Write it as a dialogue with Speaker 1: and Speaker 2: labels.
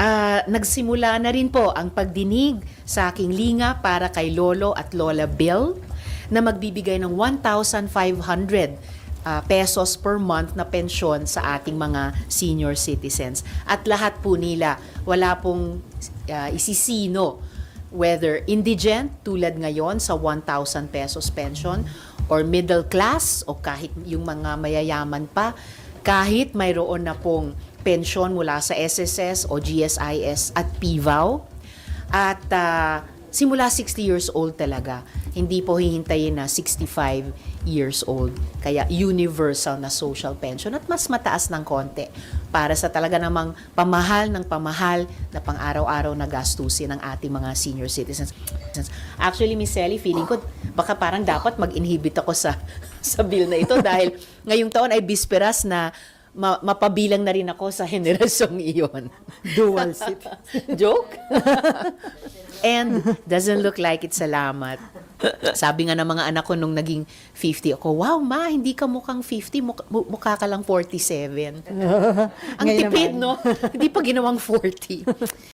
Speaker 1: Ah, nagsimula na rin po ang pagdinig sa aking linga para kay Lolo at Lola Bill na magbibigay ng 1,500 ah, pesos per month na pensyon sa ating mga senior citizens. At lahat po nila, wala pong ah, isisino whether indigent tulad ngayon sa 1,000 pesos pension or middle class o kahit yung mga mayayaman pa, kahit mayroon na pong pensyon mula sa SSS o GSIS at PVAW. At ah, simula 60 years old talaga. Hindi po hihintayin na 65 years old. Kaya universal na social pension at mas mataas ng konti para sa talaga namang pamahal ng pamahal na pang-araw-araw na gastusin ng ating mga senior citizens. Actually, Miss Sally, feeling ko baka parang dapat mag-inhibit ako sa sa bill na ito dahil ngayong taon ay bisperas na ma- mapabilang na rin ako sa henerasyong iyon.
Speaker 2: Dual seat.
Speaker 1: Joke? And doesn't look like it, salamat. Sabi nga ng mga anak ko nung naging 50 ako, wow ma, hindi ka mukhang 50, mukha, mu- mukha ka lang 47. Ang tipid, no? hindi pa ginawang 40.